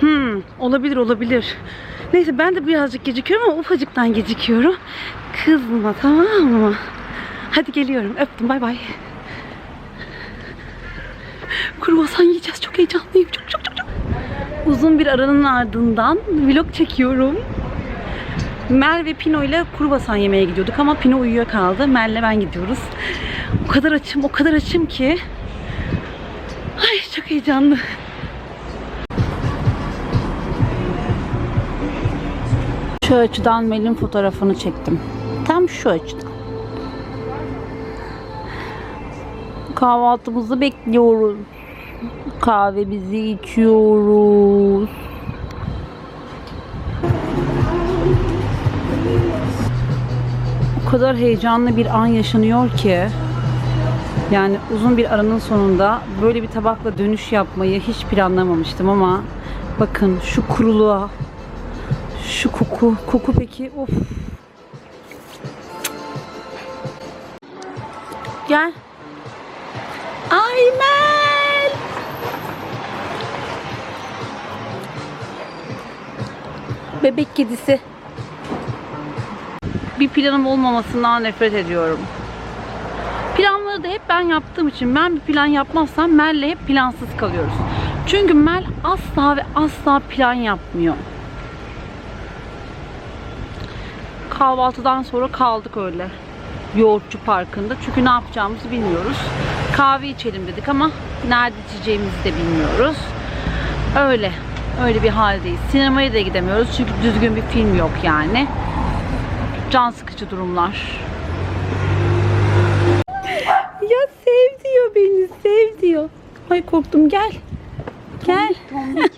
Hmm, olabilir olabilir. Neyse ben de birazcık gecikiyorum ama ufacıktan gecikiyorum. Kızma tamam mı? Hadi geliyorum. Öptüm bay bay. Kruvasan yiyeceğiz. Çok heyecanlıyım. Çok çok çok çok. Uzun bir aranın ardından vlog çekiyorum. Mel ve Pino ile kruvasan yemeye gidiyorduk ama Pino uyuyakaldı. Mel'le ben gidiyoruz. O kadar açım, o kadar açım ki. Ay çok heyecanlı. Şu açıdan Mel'in fotoğrafını çektim. Tam şu açıdan. Kahvaltımızı bekliyoruz. Kahvemizi içiyoruz. O kadar heyecanlı bir an yaşanıyor ki. Yani uzun bir aranın sonunda böyle bir tabakla dönüş yapmayı hiç planlamamıştım ama bakın şu kuruluğa şu koku, koku peki of. Gel. Ay Mel. Bebek kedisi. Bir planım olmamasından nefret ediyorum. Planları da hep ben yaptığım için ben bir plan yapmazsam Mel'le hep plansız kalıyoruz. Çünkü Mel asla ve asla plan yapmıyor. Kahvaltıdan sonra kaldık öyle. Yoğurtçu Parkı'nda. Çünkü ne yapacağımızı bilmiyoruz. Kahve içelim dedik ama nerede içeceğimizi de bilmiyoruz. Öyle. Öyle bir haldeyiz. Sinemaya da gidemiyoruz çünkü düzgün bir film yok yani. Can sıkıcı durumlar. Ya sev diyor beni, sev diyor. Ay korktum gel. Gel. Abi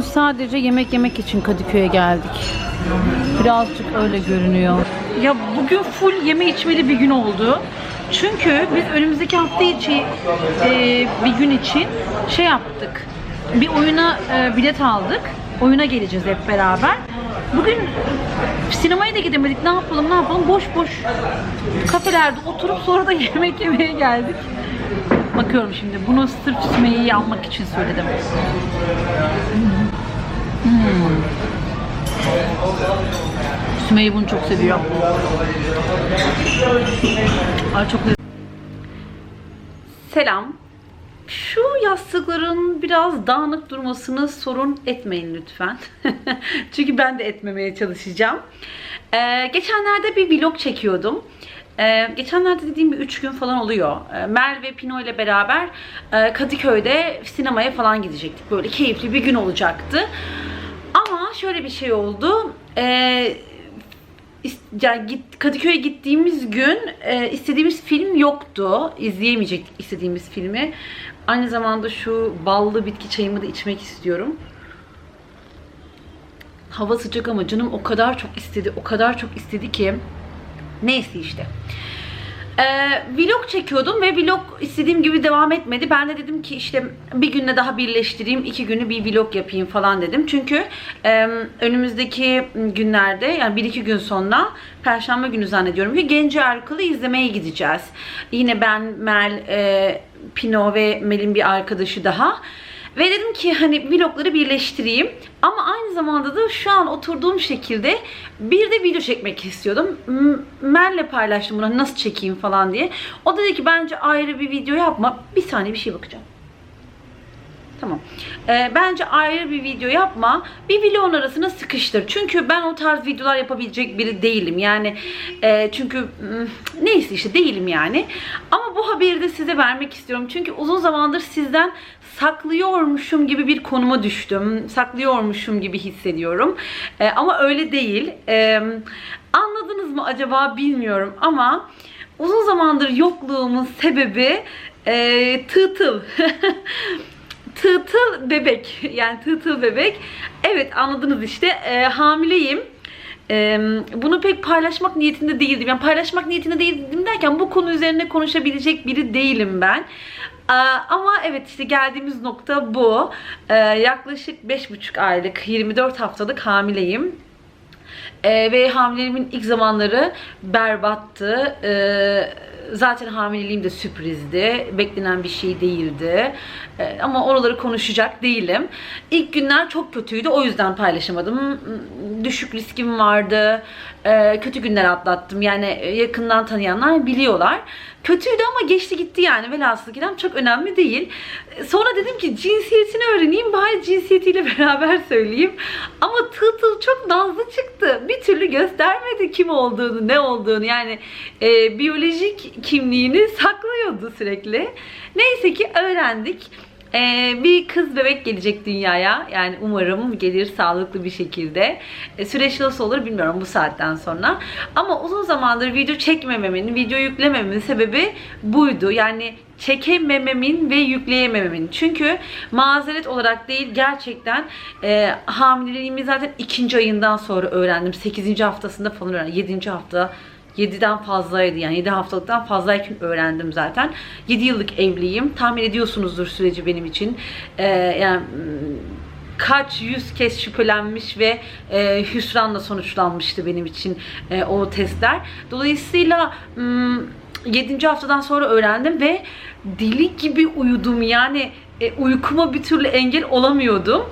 Bugün sadece yemek yemek için Kadıköy'e geldik. Birazcık öyle görünüyor. Ya bugün full yeme içmeli bir gün oldu. Çünkü biz önümüzdeki hafta içi e, bir gün için şey yaptık. Bir oyuna e, bilet aldık. Oyuna geleceğiz hep beraber. Bugün sinemaya da gidemedik. Ne yapalım ne yapalım boş boş kafelerde oturup sonra da yemek yemeye geldik. Bakıyorum şimdi. Bunu sırf Sümeyye'yi almak için söyledim. Sümeyye bunu çok seviyor. Ay çok. Selam. Şu yastıkların biraz dağınık durmasını sorun etmeyin lütfen. Çünkü ben de etmemeye çalışacağım. Ee, geçenlerde bir vlog çekiyordum. Ee, geçenlerde dediğim bir 3 gün falan oluyor. Ee, Mel ve Pino ile beraber e, Kadıköy'de sinemaya falan gidecektik. Böyle keyifli bir gün olacaktı. Şöyle bir şey oldu. Ee, yani git, Kadıköy'e gittiğimiz gün e, istediğimiz film yoktu. İzleyemeyecektik istediğimiz filmi. Aynı zamanda şu ballı bitki çayımı da içmek istiyorum. Hava sıcak ama canım o kadar çok istedi, o kadar çok istedi ki. Neyse işte. Ee, vlog çekiyordum ve vlog istediğim gibi devam etmedi. Ben de dedim ki işte bir günle daha birleştireyim, iki günü bir vlog yapayım falan dedim. Çünkü e, önümüzdeki günlerde yani bir iki gün sonra Perşembe günü zannediyorum ki Genci Erkal'ı izlemeye gideceğiz. Yine ben, Mel, e, Pino ve Mel'in bir arkadaşı daha. Ve dedim ki hani vlogları birleştireyim. Ama aynı zamanda da şu an oturduğum şekilde bir de video çekmek istiyordum. M- Mel'le paylaştım bunu nasıl çekeyim falan diye. O dedi ki bence ayrı bir video yapma. Bir saniye bir şey bakacağım. Tamam. Ee, bence ayrı bir video yapma. Bir vlogun arasına sıkıştır. Çünkü ben o tarz videolar yapabilecek biri değilim. Yani e, çünkü mm, neyse işte değilim yani. Ama bu haberi de size vermek istiyorum. Çünkü uzun zamandır sizden saklıyormuşum gibi bir konuma düştüm. Saklıyormuşum gibi hissediyorum. E, ama öyle değil. E, anladınız mı acaba bilmiyorum ama uzun zamandır yokluğumun sebebi e, tığ Tığtıl bebek. Yani tığtıl bebek. Evet anladınız işte. E, hamileyim. E, bunu pek paylaşmak niyetinde değildim. Yani paylaşmak niyetinde değildim derken bu konu üzerine konuşabilecek biri değilim ben. E, ama evet işte geldiğimiz nokta bu. E, yaklaşık 5,5 aylık, 24 haftalık hamileyim. Ee, ve hamileliğimin ilk zamanları berbattı. Ee, zaten hamileliğim de sürprizdi. Beklenen bir şey değildi. Ee, ama oraları konuşacak değilim. İlk günler çok kötüydü. O yüzden paylaşamadım. Düşük riskim vardı. Ee, kötü günler atlattım. Yani yakından tanıyanlar biliyorlar. Kötüydü ama geçti gitti yani. Velhasıl kelam çok önemli değil. Sonra dedim ki cinsiyetini öğreneyim. Bari cinsiyetiyle beraber söyleyeyim. Ama tığ çok nazlı çıktı. Bir türlü göstermedi kim olduğunu, ne olduğunu. Yani e, biyolojik kimliğini saklıyordu sürekli. Neyse ki öğrendik. Ee, bir kız bebek gelecek dünyaya. Yani umarım gelir sağlıklı bir şekilde. Ee, süreç nasıl olur bilmiyorum bu saatten sonra. Ama uzun zamandır video çekmememin, video yüklemememin sebebi buydu. Yani çekemememin ve yükleyemememin. Çünkü mazeret olarak değil gerçekten e, hamileliğimi zaten ikinci ayından sonra öğrendim. 8. haftasında falan öğrendim. 7. hafta 7'den fazlaydı yani 7 haftalıktan fazlayken öğrendim zaten. 7 yıllık evliyim. Tahmin ediyorsunuzdur süreci benim için. Ee, yani mm, kaç yüz kez şüphelenmiş ve e, hüsranla sonuçlanmıştı benim için e, o testler. Dolayısıyla mm, 7. haftadan sonra öğrendim ve deli gibi uyudum. Yani e, uykuma bir türlü engel olamıyordum.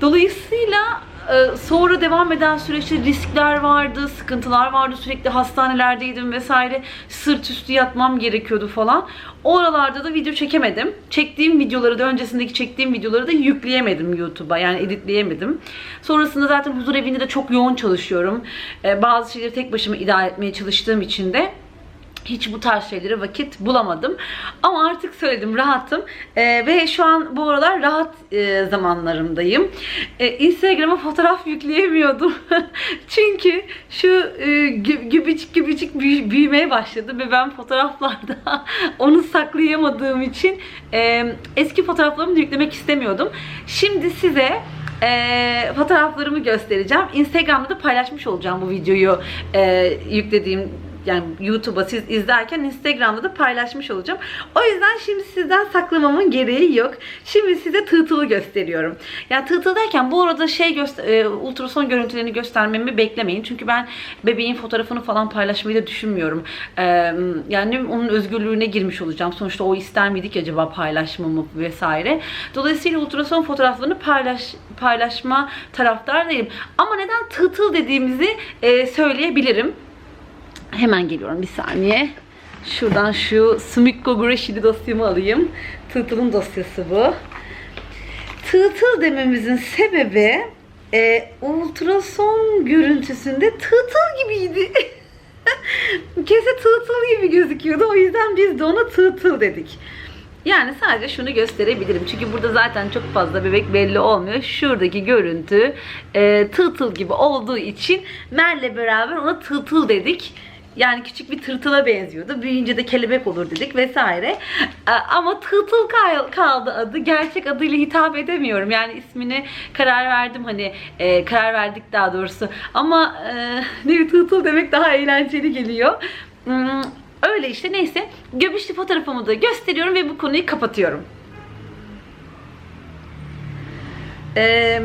Dolayısıyla sonra devam eden süreçte riskler vardı, sıkıntılar vardı. Sürekli hastanelerdeydim vesaire. Sırt üstü yatmam gerekiyordu falan. Oralarda da video çekemedim. Çektiğim videoları da öncesindeki çektiğim videoları da yükleyemedim YouTube'a. Yani editleyemedim. Sonrasında zaten huzur evinde de çok yoğun çalışıyorum. Ee, bazı şeyleri tek başıma idare etmeye çalıştığım için de hiç bu tarz şeylere vakit bulamadım. Ama artık söyledim rahatım. Ee, ve şu an bu aralar rahat e, zamanlarımdayım. Ee, Instagram'a fotoğraf yükleyemiyordum. Çünkü şu e, gü- gübicik gübicik büyü- büyümeye başladı ve ben fotoğraflarda onu saklayamadığım için e, eski fotoğraflarımı da yüklemek istemiyordum. Şimdi size e, fotoğraflarımı göstereceğim. Instagram'da da paylaşmış olacağım bu videoyu e, yüklediğim yani YouTube'a siz izlerken Instagram'da da paylaşmış olacağım. O yüzden şimdi sizden saklamamın gereği yok. Şimdi size tığtılı gösteriyorum. Yani tığtıl derken bu arada şey e, ultrason görüntülerini göstermemi beklemeyin. Çünkü ben bebeğin fotoğrafını falan paylaşmayı da düşünmüyorum. E, yani onun özgürlüğüne girmiş olacağım. Sonuçta o ister miydik acaba paylaşmamı vesaire. Dolayısıyla ultrason fotoğraflarını paylaş paylaşma taraftar değilim. Ama neden tığtıl dediğimizi e, söyleyebilirim. Hemen geliyorum bir saniye. Şuradan şu Sumikko Gureşili dosyamı alayım. Tığtıl'ın dosyası bu. Tığtıl dememizin sebebi e, ultrason görüntüsünde tığtıl gibiydi. Kese tığtıl gibi gözüküyordu. O yüzden biz de ona tığtıl dedik. Yani sadece şunu gösterebilirim. Çünkü burada zaten çok fazla bebek belli olmuyor. Şuradaki görüntü e, tığtıl gibi olduğu için Mer'le beraber ona tığtıl dedik. Yani küçük bir tırtıla benziyordu. Büyüyünce de kelebek olur dedik vesaire. E, Ama tığtıl kal- kaldı adı. Gerçek adıyla hitap edemiyorum. Yani ismini karar verdim hani e, karar verdik daha doğrusu. Ama e, ne bir tığtıl demek daha eğlenceli geliyor. Hmm, Öyle işte neyse. Göbüşlü fotoğrafımı da gösteriyorum ve bu konuyu kapatıyorum. Ee,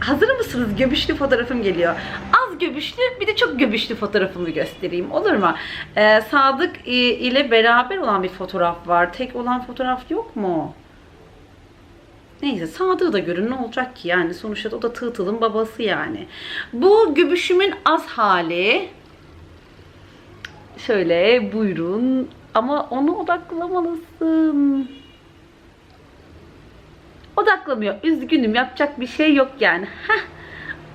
hazır mısınız? Göbüşlü fotoğrafım geliyor. Az göbüşlü bir de çok göbüşlü fotoğrafımı göstereyim. Olur mu? Ee, Sadık ile beraber olan bir fotoğraf var. Tek olan fotoğraf yok mu? Neyse Sadık'ı da görün ne olacak ki yani sonuçta o da Tığtıl'ın babası yani. Bu göbüşümün az hali. Şöyle buyurun. Ama onu odaklamalısın. Odaklamıyor. Üzgünüm. Yapacak bir şey yok yani. Heh.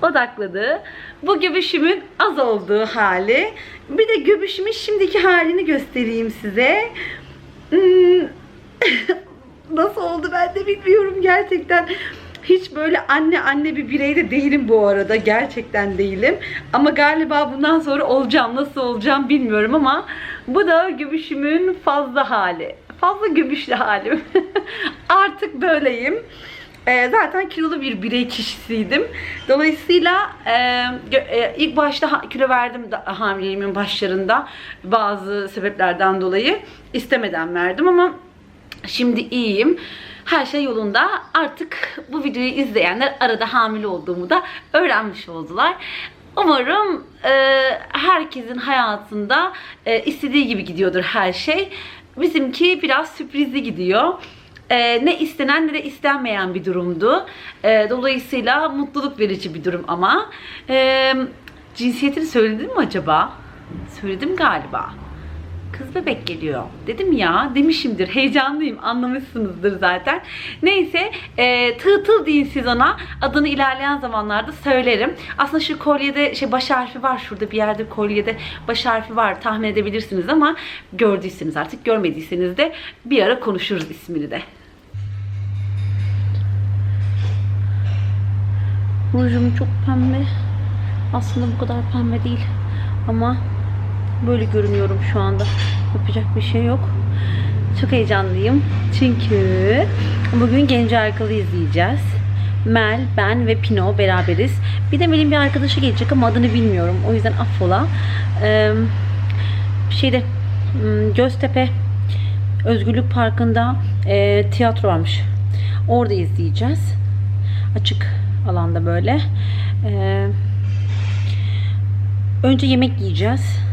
Odakladı. Bu göbüşümün az olduğu hali. Bir de göbüşümün şimdiki halini göstereyim size. Hmm. nasıl oldu ben de bilmiyorum gerçekten. Hiç böyle anne anne bir birey de değilim bu arada. Gerçekten değilim. Ama galiba bundan sonra olacağım. Nasıl olacağım bilmiyorum ama bu da göbüşümün fazla hali. Fazla göbüşlü halim. Artık böyleyim. Ee, zaten kilolu bir birey kişisiydim. Dolayısıyla e, e, ilk başta kilo verdim hamileliğimin başlarında bazı sebeplerden dolayı istemeden verdim ama şimdi iyiyim. Her şey yolunda. Artık bu videoyu izleyenler arada hamile olduğumu da öğrenmiş oldular. Umarım e, herkesin hayatında e, istediği gibi gidiyordur her şey. Bizimki biraz sürprizli gidiyor. Ee, ne istenen ne de istenmeyen bir durumdu. Ee, dolayısıyla mutluluk verici bir durum ama. Ee, cinsiyetini söyledim mi acaba? Söyledim galiba. Kız bebek geliyor. Dedim ya demişimdir. Heyecanlıyım. Anlamışsınızdır zaten. Neyse e, tığ tığ deyin siz ona. Adını ilerleyen zamanlarda söylerim. Aslında şu kolyede şey baş harfi var. Şurada bir yerde kolyede baş harfi var. Tahmin edebilirsiniz ama gördüyseniz artık görmediyseniz de bir ara konuşuruz ismini de. Rujum çok pembe. Aslında bu kadar pembe değil. Ama böyle görünüyorum şu anda. Yapacak bir şey yok. Çok heyecanlıyım. Çünkü bugün Genco Arkalı izleyeceğiz. Mel, ben ve Pino beraberiz. Bir de Mel'in bir arkadaşı gelecek ama adını bilmiyorum. O yüzden affola. Ee, şeyde hmm, Göztepe Özgürlük Parkı'nda e, tiyatro varmış. Orada izleyeceğiz. Açık alanda böyle. Ee, önce yemek yiyeceğiz.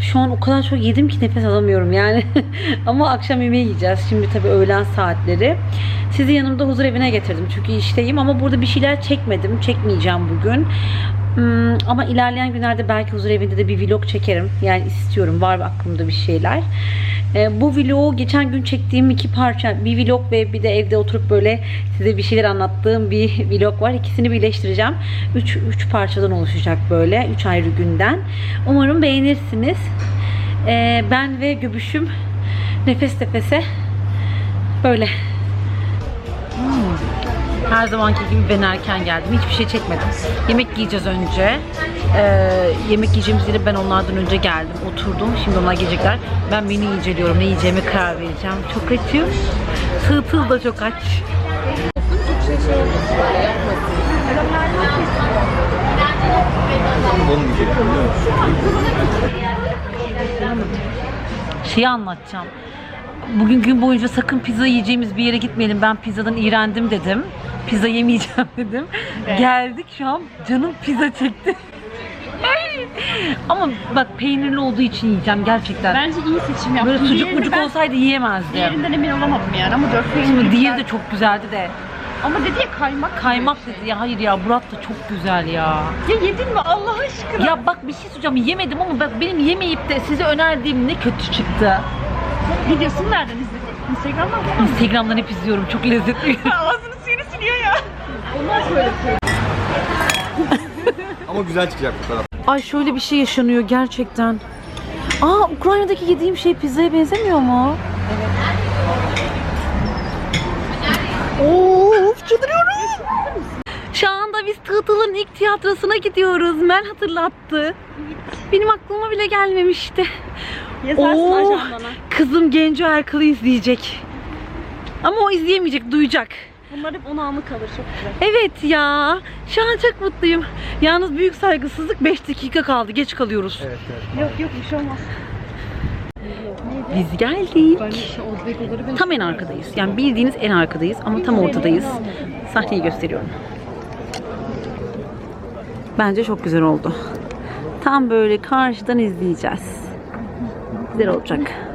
Şu an o kadar çok yedim ki nefes alamıyorum yani. Ama akşam yemeği yiyeceğiz. Şimdi tabii öğlen saatleri. Sizi yanımda huzur evine getirdim. Çünkü işteyim ama burada bir şeyler çekmedim. Çekmeyeceğim bugün. Hmm, ama ilerleyen günlerde belki huzur evinde de bir vlog çekerim. Yani istiyorum. Var aklımda bir şeyler. Ee, bu vlogu geçen gün çektiğim iki parça. Bir vlog ve bir de evde oturup böyle size bir şeyler anlattığım bir vlog var. İkisini birleştireceğim. Üç, üç parçadan oluşacak böyle. Üç ayrı günden. Umarım beğenirsiniz. Ee, ben ve göbüşüm nefes nefese böyle. Her zamanki gibi ben erken geldim. Hiçbir şey çekmedim. Yemek yiyeceğiz önce. Ee, yemek yiyeceğimiz yere ben onlardan önce geldim. Oturdum. Şimdi onlar gelecekler. Ben menü inceliyorum. Ne yiyeceğime karar vereceğim. Çok açım. Tığ tığ da çok aç. Şeyi anlatacağım. Bugün gün boyunca sakın pizza yiyeceğimiz bir yere gitmeyelim. Ben pizzadan iğrendim dedim. Pizza yemeyeceğim dedim. Geldik şu an canım pizza çekti. Ama bak peynirli olduğu için yiyeceğim gerçekten. Bence iyi seçim yaptın. Böyle sucuk Diğerini mucuk ben- olsaydı yiyemezdim. Diğerinden emin olamadım yani ama dört peynir Şimdi diğeri de çok güzeldi de. Ama dedi ya kaymak. Kaymak dedi ya hayır ya Murat da çok güzel ya. Ya yedin mi Allah aşkına? Ya bak bir şey söyleyeceğim yemedim ama bak benim yemeyip de size önerdiğim ne kötü çıktı. Videosunu nereden izledin? Instagram'dan falan mı? Instagram'dan hep izliyorum çok lezzetli. Ağzını suyunu ya. Ondan böyle Ama güzel çıkacak bu taraf. Ay şöyle bir şey yaşanıyor gerçekten. Aa Ukrayna'daki yediğim şey pizzaya benzemiyor mu? Evet. Of çıldırıyorum. Şu anda biz Tığtıl'ın ilk tiyatrosuna gidiyoruz. Mel hatırlattı. Benim aklıma bile gelmemişti. Yazarsın Oo, ajandana. Kızım Genco Erkal'ı izleyecek. Ama o izleyemeyecek, duyacak. Bunlar hep ona anı kalır çok güzel. Evet ya. Şu an çok mutluyum. Yalnız büyük saygısızlık 5 dakika kaldı. Geç kalıyoruz. Evet evet. Yok yok bir şey olmaz. Biz geldik. Tam en arkadayız. Yani bildiğiniz en arkadayız ama tam ortadayız. Sahneyi gösteriyorum. Bence çok güzel oldu. Tam böyle karşıdan izleyeceğiz. Güzel olacak.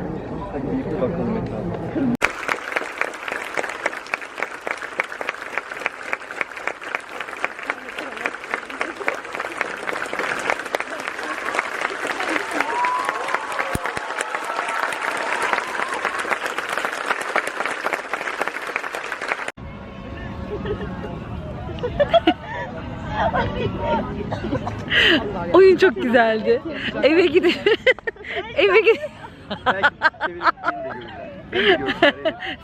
Oyun çok güzeldi. Eve gidip eve evet.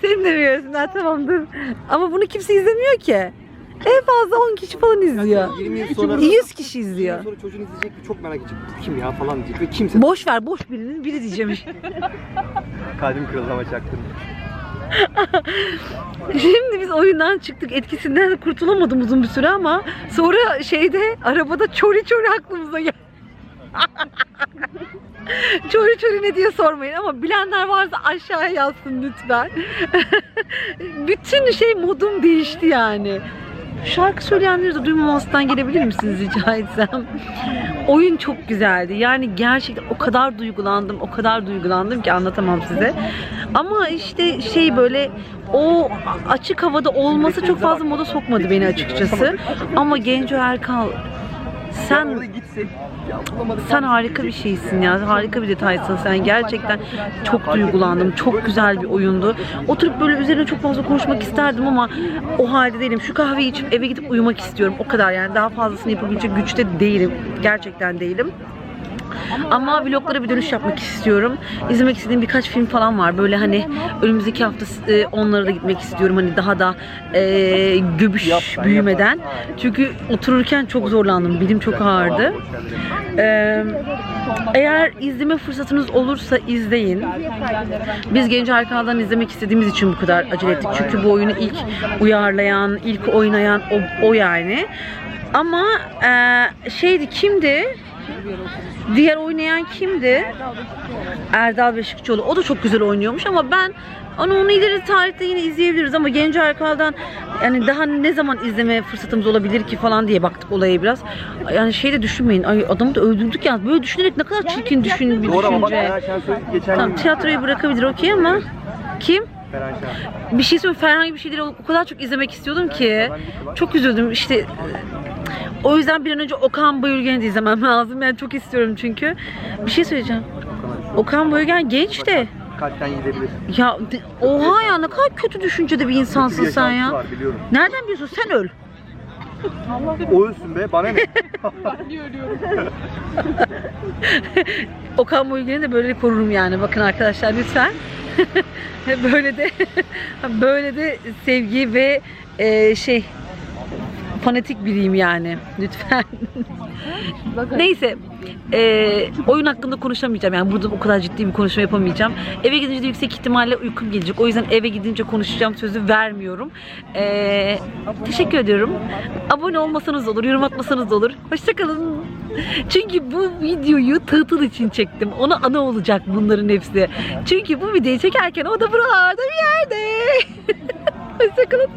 Seni de biliyorsun ha tamamdır. Ama bunu kimse izlemiyor ki. En fazla 10 kişi falan izliyor. 20 yıl sonra 100 kişi 20 yıl izliyor. sonra çocuğun izleyecek ve çok merak edecek. Bu kim ya falan diyecek ve kimse Boş ver boş birinin biri diyeceğim. kalbim kırıldı ama çaktım. Şimdi biz oyundan çıktık etkisinden de kurtulamadım uzun bir süre ama sonra şeyde arabada çori çori aklımıza geldi. çori çori ne diye sormayın ama bilenler varsa aşağıya yazsın lütfen. Bütün şey modum değişti yani. Şarkı söyleyenleri de duymamasından gelebilir misiniz rica etsem? Oyun çok güzeldi. Yani gerçekten o kadar duygulandım, o kadar duygulandım ki anlatamam size. Ama işte şey böyle o açık havada olması çok fazla moda sokmadı beni açıkçası. Ama Genco Erkal sen sen harika bir şeysin ya. Harika bir detaysın sen. Gerçekten çok duygulandım. Çok güzel bir oyundu. Oturup böyle üzerine çok fazla konuşmak isterdim ama o halde değilim. Şu kahveyi içip eve gidip uyumak istiyorum. O kadar yani. Daha fazlasını yapabilecek güçte değilim. Gerçekten değilim. Ama vloglara bir dönüş yapmak istiyorum. İzlemek istediğim birkaç film falan var. Böyle hani önümüzdeki hafta e, onlara da gitmek istiyorum. Hani daha da e, göbüş büyümeden. Çünkü otururken çok zorlandım. Bilim çok ağırdı. Ee, eğer izleme fırsatınız olursa izleyin. Biz Genç Arkadan izlemek istediğimiz için bu kadar acele ettik. Çünkü bu oyunu ilk uyarlayan, ilk oynayan o, o yani. Ama e, şeydi kimdi? Diğer oynayan kimdi? Erdal Beşikçioğlu. O da çok güzel oynuyormuş ama ben onu onu ileri tarihte yine izleyebiliriz ama Genco Erkal'dan yani daha ne zaman izleme fırsatımız olabilir ki falan diye baktık olaya biraz. Yani şey de düşünmeyin. Ay adamı da öldürdük ya. Böyle düşünerek ne kadar çirkin düşün bir Doğru ama bak düşünce. Ferhan Şensoy geçen Tamam gün tiyatroyu bırakabilir okey ama kim? Ferhan Şensoy. Bir şey söyleyeyim herhangi bir şeyleri o kadar çok izlemek istiyordum ki. Çok üzüldüm işte. O yüzden bir an önce Okan Bayülgen'i de izlemem lazım. Yani çok istiyorum çünkü. Bir şey söyleyeceğim. Okan Bayülgen genç de. Kalpten gidebilir. Ya oha ya ne kadar kötü düşüncede bir insansın Bir sen yaşantısı ya. Var, biliyorum. Nereden biliyorsun sen öl. O ölsün be bana ne? Okan Bayülgen'i de böyle korurum yani. Bakın arkadaşlar lütfen. böyle de böyle de sevgi ve e, şey fanatik biriyim yani. Lütfen. Neyse. e, oyun hakkında konuşamayacağım. Yani burada o kadar ciddi bir konuşma yapamayacağım. Eve gidince de yüksek ihtimalle uykum gelecek. O yüzden eve gidince konuşacağım sözü vermiyorum. E, teşekkür ediyorum. Abone olmasanız da olur, yorum atmasanız da olur. Hoşçakalın. Çünkü bu videoyu tığtıl için çektim. Ona ana olacak bunların hepsi. Çünkü bu videoyu çekerken o da buralarda bir yerde. Hoşçakalın.